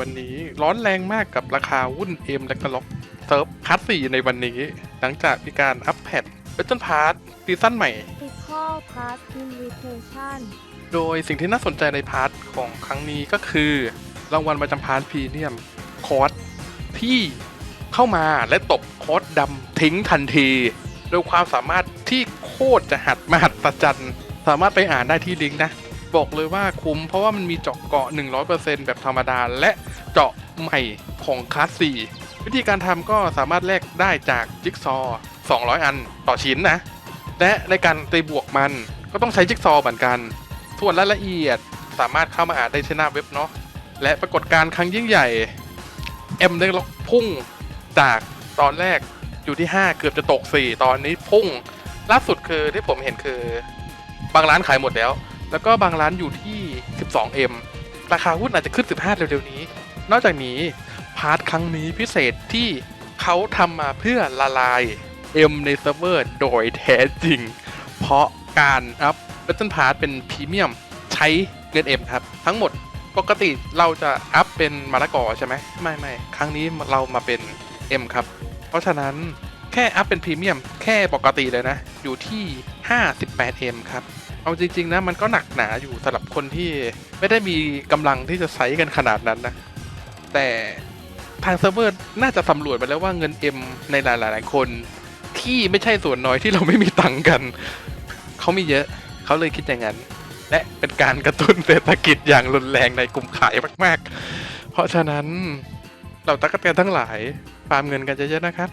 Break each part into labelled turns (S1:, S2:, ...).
S1: วันนี้ร้อนแรงมากกับราคาหุ้นเอ็มและก็ล็อกเซิร์ฟคัสสี่ในวันนี้ หลังจากมีการอัปแพดเบต้นพาร์ทซีซั่นใหม่
S2: Equal Pass Invitation
S1: โดยสิ่งที่น่าสนใจในพาร์ทของครั้งนี้ก็คือ รางวัลประจำพาร์ทพรีเมียมคอร์สที่เข้ามาและตบคอร์สดำทิ้งทันที โดยความสามารถที่โคตรจะหัดมหัศจรรย์สามารถไปอ่านได้ที่ลิงก์นะ บอกเลยว่าคุ้มเพราะว่ามันมีเจาะเกาะ 100%แบบธรรมดา และ เจาะใหม่ของคลาส4วิธีการทำก็สามารถแลกได้จากจิ๊กซอว์200 อันต่อชิ้นนะ และในการตีบวกมันก็ต้องใช้จิ๊กซอว์เหมือนกัน ส่วนรายละเอียดสามารถเข้ามาอ่านได้ที่หน้าเว็บเนาะและปรากฏการณ์ครั้งยิ่งใหญ่เอ็มได้พุ่งจากตอนแรกอยู่ที่ 5 เกือบจะตก 4 ตอนนี้พุ่ง ล่าสุดคือที่ผมเห็นคือบางร้านขายหมดแล้ว แล้วก็บางร้านอยู่ที่ 12M ราคาหุ้นอาจจะขึ้น 15 เร็วๆนี้ นอกจากนี้พาร์ทครั้งนี้พิเศษที่เขาทำมาเพื่อละลาย M ในเซิร์ฟเวอร์โดยแท้จริง เพราะการอัพ Battle Pass เป็นพรีเมียมใช้เงิน M ครับ ทั้งหมดปกติเราจะอัพเป็นมะละกอใช่ไหมไม่ไม่ครั้งนี้เรามาเป็น M ครับ เพราะฉะนั้นแค่อัพเป็นพรีเมียมแค่ปกติเลยนะ อยู่ที่ 58M ครับ เอาจริง ๆ นะ มันก็หนักหนาอยู่สำหรับคนที่ไม่ได้มีกำลังที่จะใช้กันขนาดนั้นนะ แต่ทางเซิร์ฟเวอร์น่าจะสำรวจมาแล้วว่าเงิน M ในหลายๆคน ที่ไม่ใช่ส่วนน้อยที่เราไม่มีตังค์กัน เขามีเยอะ เขาเลยคิดอย่างนั้น และเป็นการกระตุ้นเศรษฐกิจอย่างรุนแรงในกลุ่มขายมาก ๆ เพราะฉะนั้นเราตักกะแตนทั้งหลายฟาร์มเงินกันเยอะๆนะครับ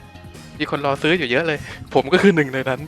S1: มีคนรอซื้ออยู่เยอะเลย ผมก็คือหนึ่งในนั้น